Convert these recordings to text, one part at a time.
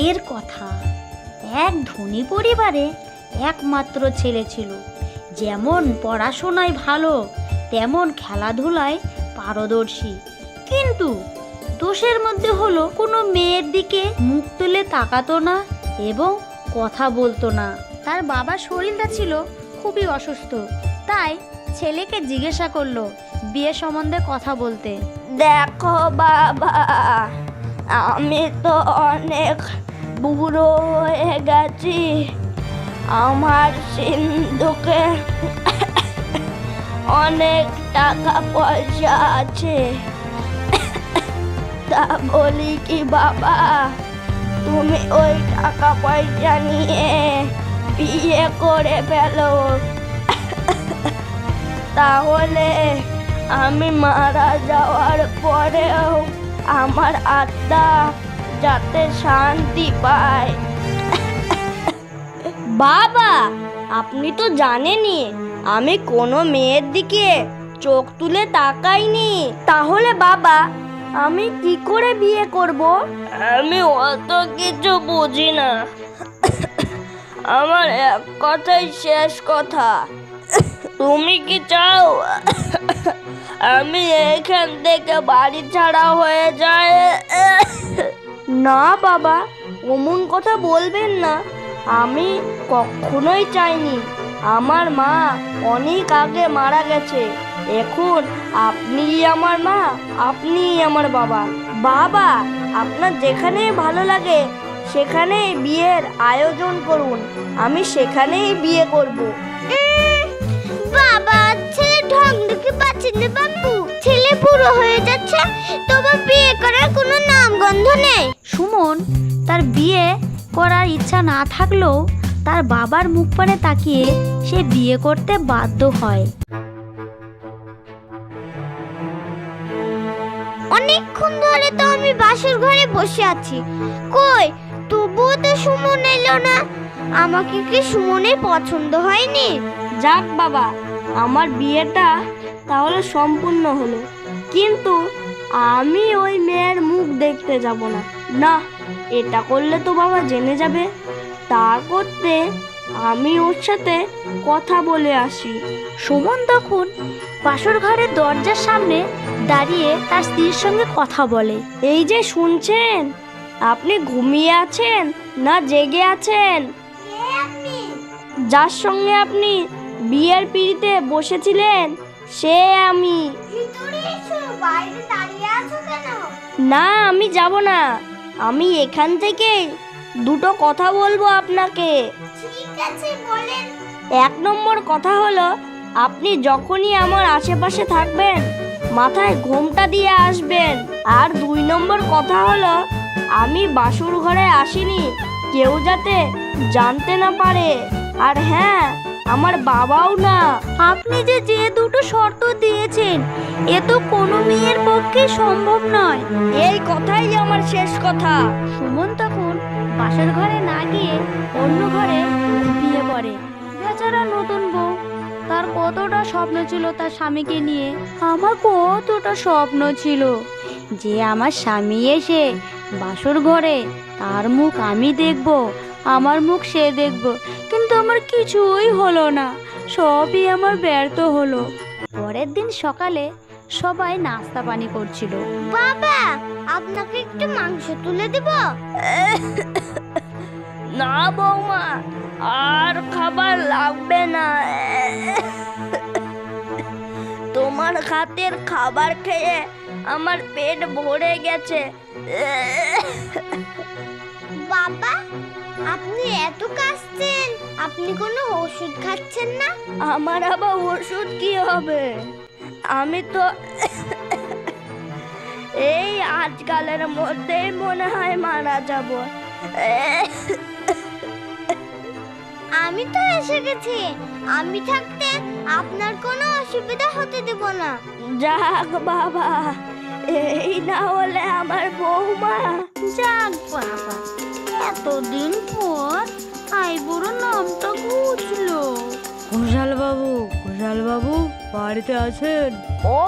আগের কথা। এক ধনী পরিবারে একমাত্র ছেলে ছিল। যেমন পড়াশোনায় ভালো, তেমন খেলাধুলায় পারদর্শী। কিন্তু দোষের মধ্যে হলো কোনো মেয়ের দিকে মুখ তুলে তাকাতো না এবং কথা বলতো না। তার বাবার শরীরটা ছিল খুবই অসুস্থ, তাই ছেলেকে জিজ্ঞাসা করল বিয়ে সম্বন্ধে কথা বলতে। দেখো বাবা, আমি তো অনেক বুড়ো হয়ে গেছি। আমার সিন্ধুকে অনেক টাকা পয়সা আছে। তা বলি কি বাবা, তুমি ওই টাকা পয়সা নিয়ে বিয়ে করে ফেলো। তাহলে আমি মারা যাওয়ার পরেও আমার আত্মা যাতে শান্তি পায়। বাবা, আপনি তো জানেনই, আমি কোনো মেয়ের দিকে চোখ তুলে তাকাইনি। তাহলে বাবা, আমি কি করে বিয়ে করব? আমি অত কিছু বুঝি না। আমার এক কথাই শেষ কথা। তুমি কি চাও? আমি এখান থেকে বাড়ি ছাড়া হয়ে যায়? না, বাবা, অমন কথা বলবেন না। আমি কখনোই চাইনি। আমার মা অনেক আগে মারা গেছে। এখন আপনিই আমার মা, আপনিই আমার বাবা। বাবা, আপনার যেখানে ভালো লাগে, সেখানেই বিয়ের আয়োজন করুন। আমি সেখানেই বিয়ে করব। বাবা, ছেলে ঢং দেখতে পাচ্ছেন না বাপু ছেলে বুড়ো হয়ে যাচ্ছে, তবে বিয়ে করার কোনো নাম গন্ধ নেই। সুমন তার বিয়ে করার ইচ্ছা না থাকলেও তার বাবার মুখ পানে তাকিয়ে সে বিয়ে করতে বাধ্য হয়। অনেকক্ষণ ধরে তো আমি বাসর ঘরে বসে আছি। কই তবুও তো সুমন এলো না। আমাকে কি সুমনের পছন্দ হয়নি? যাক বাবা আমার বিয়েটা তাহলে সম্পূর্ণ হলো। কিন্তু আমি ওই মেয়ের মুখ দেখতে যাব না। না এটা করলে তো বাবা জেনে যাবে। তা করতে আমি ওর সাথে কথা বলে আসি। সুমন তখন বাসর ঘরের দরজার সামনে দাঁড়িয়ে তার স্ত্রীর সঙ্গে কথা বলে। এই যে শুনছেন আপনি ঘুমিয়ে আছেন না জেগে আছেন? যার সঙ্গে আপনি বিয়ের পিড়িতে বসেছিলেন সে আমি। না আমি যাব না। আমি এখান থেকে দুটো কথা বলব আপনাকে। ঠিক আছে বলেন। এক নম্বর কথা হলো আপনি যখনই আমার আশেপাশে থাকবেন মাথায় ঘোমটা দিয়ে আসবেন। আর দুই নম্বর কথা হলো আমি বাসুর ঘরে আসিনি কেউ যাতে জানতে না পারে। আর হ্যাঁ আমার বাবাও না। আপনি যে যে দুটো শর্ত দিয়েছেন এ তো কোনো মেয়ের পক্ষে সম্ভব নয়। এই কথাই আমার শেষ কথা। সুমন তখন বাসর ঘরে না গিয়ে অন্য ঘরে বিয়ে করে বেচারা নতুন বউ তার কতটা স্বপ্ন ছিল তার স্বামীকে নিয়ে। আমার কতটা স্বপ্ন ছিল যে আমার স্বামী এসে বাসর ঘরে তার মুখ আমি দেখব আমার মুখ সে দেখব কিন্তু আমার কিছুই হলো না সবই আমার ব্যর্থ হলো। পরের দিন সকালে সবাই নাস্তা পানি করছিল। বাবা আপনাকে একটু মাংস তুলে দেব? না বৌমা আর খাবার লাগবে না। তোমার হাতের খাবার খেয়ে আমার পেট ভরে গেছে। বাবা আপনি এত কাশছেন। আপনি কোনো ওষুধ খাচ্ছেন না? আমার আবার ওষুধ কি হবে? আমি তো এই আজকালের মধ্যেই মনে হয় মারা যাব। আমি তো এসে গেছি। আমি থাকতে আপনার কোনো অসুবিধা হতে দেব না। যাক বাবা এই না হলে আমার বৌমা। যাক বাবা। এতদিন পর আইবুড়ো নামটা ঘুচলো ঘোষাল বাবু ঘোষাল বাবু বাড়িতে আছেন? ও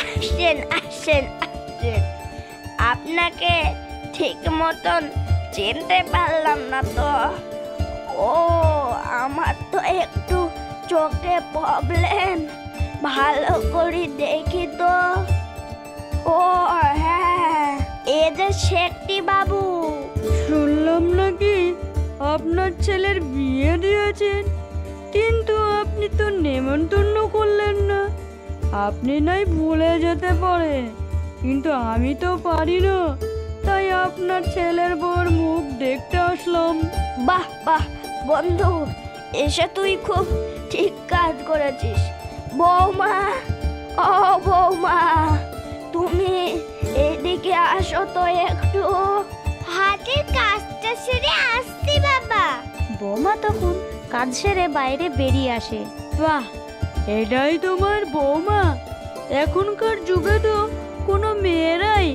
আসেন আসেন আসেন আপনাকে ঠিক মতন চিনতে পারলাম না তো। ও আমার তো একটু চোখে প্রবলেম ভালো করে দেখি তো। ও হ্যাঁ এ যে শেখটি বাবু। শুনলাম নাকি আপনার ছেলের বিয়ে দিয়েছেন, কিন্তু আপনি তো নেমন্তন্ন করলেন না। আপনি নাই ভুলে যেতে পারেন, কিন্তু আমি তো পারি না। তাই আপনার ছেলের বউর মুখ দেখতে আসলাম। বাহ বাহ, বন্ধু, এসে তুই খুব ঠিক কাজ করেছিস। বৌমা, ও বৌমা, তুমি এদিকে আসো তো একটু। হাতের কাজটা সেরে আসছি বাবা। বৌমা তখন কাজ সেরে বাইরে বেরিয়ে আসে। বাহ এটাই তোমার বৌমা। এখনকার যুগে তো কোনো মেয়েরাই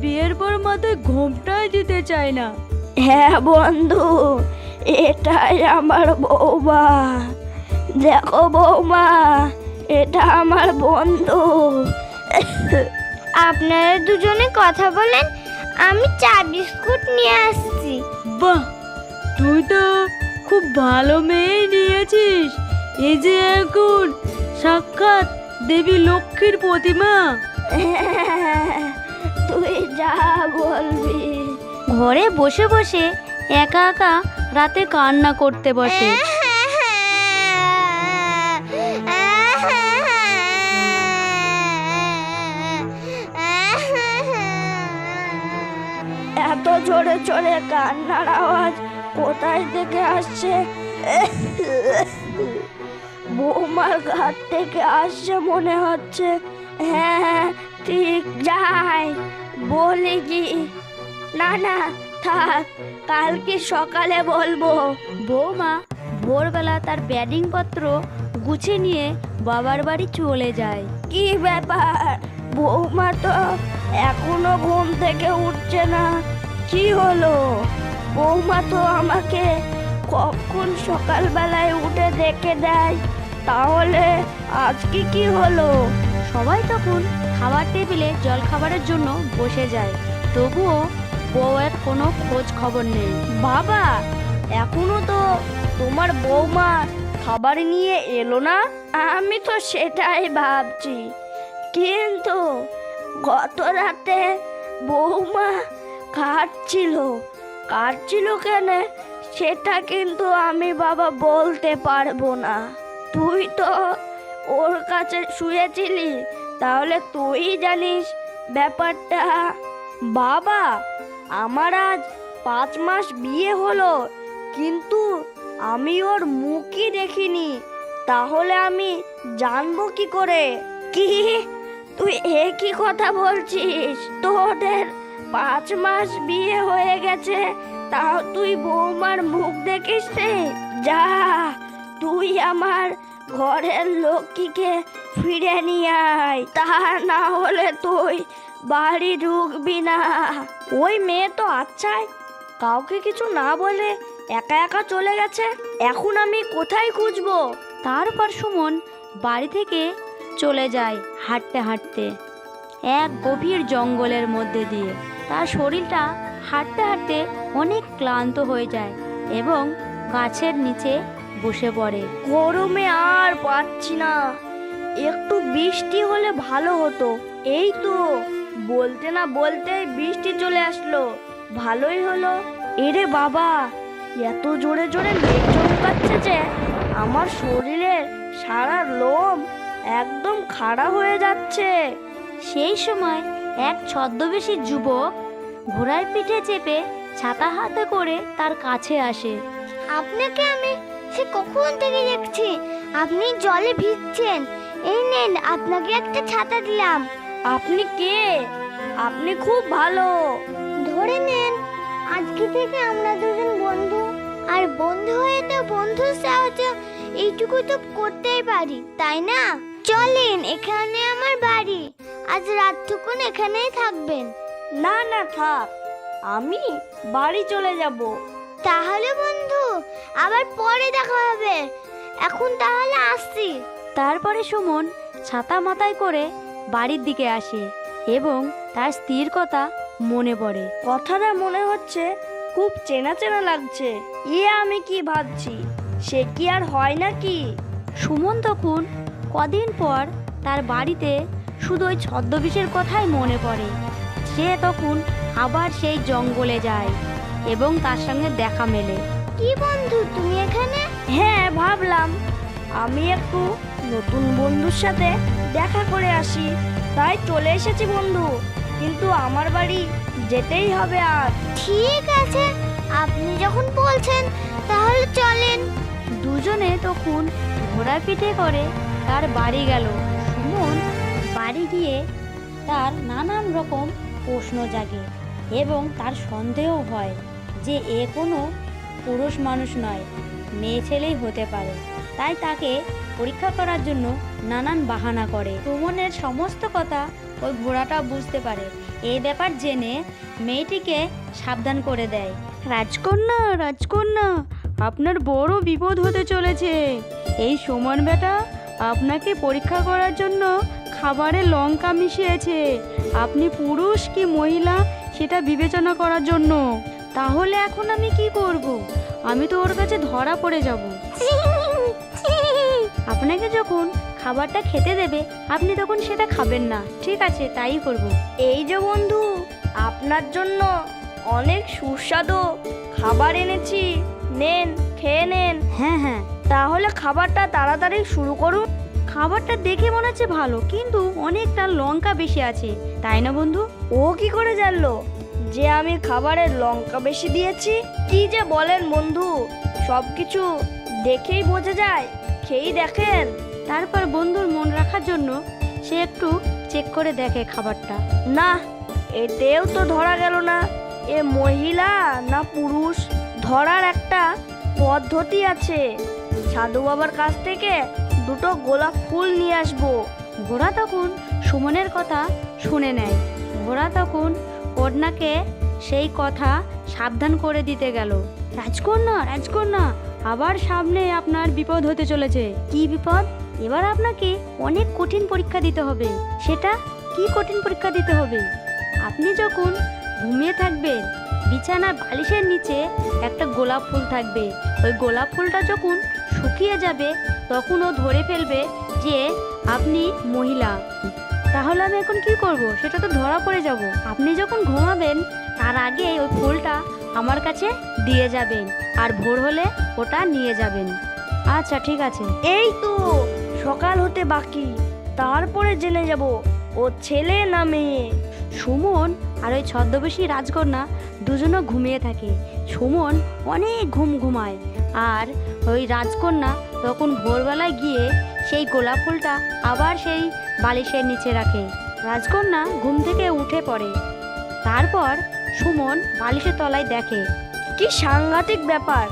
বিয়ের পর মাথায় ঘোমটাই দিতে চায় না। হ্যাঁ বন্ধু এটাই আমার বৌমা। দেখো বৌমা এটা আমার বন্ধু। আপনারা দুজনে কথা বলেন আমি চা বিস্কুট নিয়ে আসছি। বাহ তুই তো খুব ভালো মেয়ে নিয়েছিস। এই যে এখন সাক্ষাৎ দেবী লক্ষ্মীর প্রতিমা। তুই যা বলবি। ঘরে বসে বসে একা একা রাতে কান্না করতে বসে। জোরে জোরে কান্নার আওয়াজ কোথায় থেকে আসছে? বৌমার ঘাট থেকে আসছে মনে হচ্ছে। হ্যাঁ ঠিক, যাই। বলি কি? না না, থাক, কালকে সকালে বলব। বৌমা ভোরবেলা তার ব্যাডিং পত্র গুছিয়ে নিয়ে বাবার বাড়ি চলে যায়। কি ব্যাপার? বৌমা তো এখনও ঘুম থেকে উঠছে না। কি হলো? বৌমা তো আমাকে কখন সকালবেলায় উঠে দেখে দেয়, তাহলে আজকে কি হলো? সবাই তখন খাবার টেবিলে জল খাবারের জন্য বসে যায়। তবুও বউয়ের কোনো খোঁজ খবর নেই। বাবা, এখনও তো তোমার বৌমা খাবার নিয়ে এলো না? আমি তো সেটাই ভাবছি। কিন্তু গত রাতে বৌমা কাটছিল। কাটছিল কেন? সেটা কিন্তু আমি বাবা বলতে পারব না। তুই তো ওর কাছে শুয়েছিলি, তাহলে তুই জানিস ব্যাপারটা। বাবা, আমার আজ পাঁচ মাস বিয়ে হলো, কিন্তু আমি ওর মুখই দেখিনি। তাহলে আমি জানব কি করে? কি? তুই একই কথা বলছিস। তোদের পাঁচ মাস বিয়ে হয়ে গেছে, তাও তুই বৌমার মুখ দেখিস যা, তুই আমার ঘরের লক্ষ্মীকে ফিরে নিয়ে আয়। তা না হলে তুই বাড়ি ঢুকবি না। ওই মেয়ে তো আচ্ছাই কাউকে কিছু না বলে একা একা চলে গেছে। এখন আমি কোথায় খুঁজবো? তারপর সুমন বাড়ি থেকে চলে যায় হাঁটতে হাঁটতে। এক গভীর জঙ্গলের মধ্যে দিয়ে। তার শরীরটা হাঁটতে হাঁটতে অনেক ক্লান্ত হয়ে যায় এবং গাছের নিচে বসে পড়ে। গরমে আর পাচ্ছি না। একটু বৃষ্টি হলে ভালো হতো। এই তো, বলতে না বলতে বৃষ্টি চলে আসলো। ভালোই হলো। এরে বাবা, এত জোরে জোরে মেঘ চমকাচ্ছে যে, আমার শরীরের সারা লোম একদম খাড়া হয়ে যাচ্ছে। সেই সময় এক ছদ্মবেশী যুবক ঘোড়ার পিঠে চেপে ছাতা হাতে করে তার কাছে আসে। আপনাকে আমি সে কখন থেকে দেখছি? আপনি জলে ভিজছেন। এই নেন আপনাকে একটা ছাতা দিলাম। আপনি কে? আপনি খুব ভালো। ধরে নেন আজকে থেকে আমরা দুজন বন্ধু। আর বন্ধু হয়ে তো বন্ধুর সাহায্য এইটুকু তো করতেই পারি তাই না? চলেন এখানে আমার বাড়ি। আজ রাতটুকুন এখানেই থাকবেন। না না থাক। আমি বাড়ি চলে যাব। তাহলে বন্ধু আবার পরে দেখা হবে। এখন তাহলে আসছি। তারপরে সুমন ছাতা মাথায় করে বাড়ির দিকে আসে এবং তার স্ত্রীর কথা মনে পড়ে। কথাটা মনে হচ্ছে খুব চেনা চেনা লাগছে। ইয়ে আমি কি ভাবছি? সে কি আর হয় নাকি? সুমন তখন কদিন পর তার বাড়িতে শুধু ওই ছদ্মবেশের কথাই মনে পড়ে। সে তখন আবার সেই জঙ্গলে যায় এবং তার সঙ্গে দেখা মেলে। কি বন্ধু তুমি এখানে? হ্যাঁ ভাবলাম আমি একটু নতুন বন্ধুর সাথে দেখা করে আসি। তাই চলে এসেছি বন্ধু কিন্তু আমার বাড়ি যেতেই হবে আর। ঠিক আছে আপনি যখন বলছেন তাহলে চলেন। দুজনে তখন ঘোড়া পিঠে করে তার বাড়ি গেল। সুমন বাড়ি গিয়ে তার নানান রকম প্রশ্ন জাগে এবং তার সন্দেহ হয় যে এ কোনো পুরুষ মানুষ নয়, মেয়ে ছেলেই হতে পারে। তাই তাকে পরীক্ষা করার জন্য নানান বাহানা করে। সুমনের সমস্ত কথা ওই ঘোড়াটা বুঝতে পারে। এই ব্যাপার জেনে মেয়েটিকে সাবধান করে দেয়। রাজকন্যা রাজকন্যা, আপনার বড় বিপদ হতে চলেছে। এই সমান বেটা আপনাকে পরীক্ষা করার জন্য খাবারে লঙ্কা মিশিয়েছে। আপনি পুরুষ কি মহিলা সেটা বিবেচনা করার জন্য। তাহলে এখন আমি কি করব? আমি তো ওর কাছে ধরা পড়ে যাব। আপনাকে যখন খাবারটা খেতে দেবে, আপনি তখন সেটা খাবেন না। ঠিক আছে, তাই করব। এই যে বন্ধু, আপনার জন্য অনেক সুস্বাদু খাবার এনেছি। নেন খেয়ে নেন। হ্যাঁ হ্যাঁ। তাহলে খাবারটা তাড়াতাড়ি শুরু করুন। খাবারটা দেখে মনে হচ্ছে ভালো কিন্তু অনেকটা লঙ্কা বেশি আছে। তাই না বন্ধু? ও কি করে জানলো? যে আমি খাবারে লঙ্কা বেশি দিয়েছি কি যে বলেন বন্ধু? সব কিছু দেখেই বোঝা যায় খেয়েই দেখেন। তারপর বন্ধুর মন রাখার জন্য সে একটু চেক করে দেখে খাবারটা। না এতেও তো ধরা গেল না। এ মহিলা না পুরুষ? ধরার একটা পদ্ধতি আছে। সাধু বাবার কাছ থেকে দুটো গোলাপ ফুল নিয়ে আসব। ঘোড়া তখন সুমনের কথা শুনে নেয়। ঘোড়া তখন কন্যাকে সেই কথা সাবধান করে দিতে গেল। রাজকন্যা রাজকন্যা, আবার সামনে আপনার বিপদ হতে চলেছে। কি বিপদ? এবার আপনাকে অনেক কঠিন পরীক্ষা দিতে হবে। সেটা কি কঠিন পরীক্ষা দিতে হবে? আপনি যখন ঘুমিয়ে থাকবেন বিছানার বালিশের নিচে একটা গোলাপ ফুল থাকবে। ওই গোলাপ ফুলটা যখন শুকিয়ে যাবে তখন ও ধরে ফেলবে যে আপনি মহিলা। তাহলে আমি এখন কি করব? সেটা তো ধরা পড়ে যাব। আপনি যখন ঘুমাবেন তার আগে ওই ফুলটা আমার কাছে দিয়ে যাবেন আর ভোর হলে ওটা নিয়ে যাবেন। আচ্ছা ঠিক আছে। এই তো সকাল হতে বাকি। তারপরে জেনে যাব। ও ছেলে না মেয়ে? সুমন আর ওই ছদ্মবেশী রাজকন্যা দুজনে ঘুমিয়ে থাকে। সুমন অনেক ঘুম ঘুমায়। আর ওই রাজকন্যা তখন ভোরবেলায় গিয়ে সেই গোলাপ ফুলটা আবার সেই বালিশের নিচে রাখে। রাজকন্যা ঘুম থেকে উঠে পড়ে। তারপর সুমন বালিশের তলায় দেখে। কি সাংঘাতিক ব্যাপার।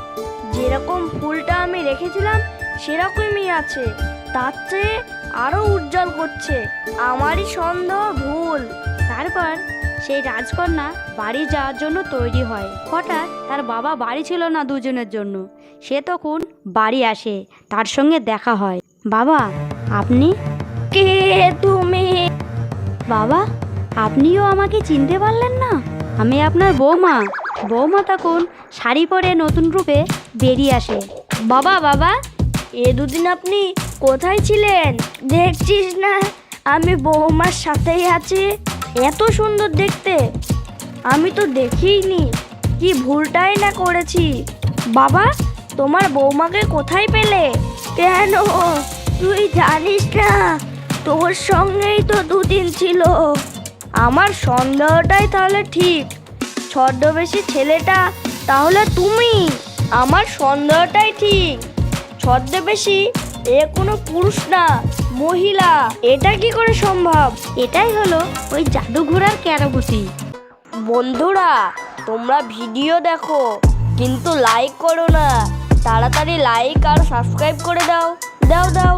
যেরকম ফুলটা আমি রেখেছিলাম, সেরকমই আছে। তার চেয়ে আরও উজ্জ্বল করছে। আমারই সন্দেহ ভুল। তারপর সেই রাজকন্যা বাড়ি যাওয়ার জন্য তৈরি হয়। হঠাৎ তার বাবা বাড়ি ছিল না দুজনের জন্য। সে তখন বাড়ি আসে, তার সঙ্গে দেখা হয়। বাবা, আপনি? কে তুমি? বাবা, আপনিও আমাকে চিনতে পারলেন না? আমি আপনার বৌমা। বৌমা তখন শাড়ি পরে নতুন রূপে বেরিয়ে আসে। বাবা বাবা, এ দুদিন আপনি কোথায় ছিলেন? দেখছিস না, আমি বৌমার সাথেই আছি। এত সুন্দর দেখতে। আমি তো দেখিনি কি ভুলটাই না করেছি। বাবা, তোমার বৌমাকে কোথায় পেলে? কেন? তুই জানিস না, তোর সঙ্গেই তো দুদিন ছিল। আমার সন্দেহটাই তাহলে ঠিক। ছদ্মবেশী ছেলেটা, তাহলে তুমি? আমার সন্দেহটাই ঠিক। ছদ্মবেশী, এ কোনো পুরুষ না। মহিলা, এটা কি করে সম্ভব? এটাই হলো ওই জাদু ঘোড়ার ক্যারাবতি বন্ধুরা, তোমরা ভিডিও দেখো, কিন্তু লাইক করো না। তাড়াতাড়ি লাইক আর সাবস্ক্রাইব করে দাও। দাও দাও।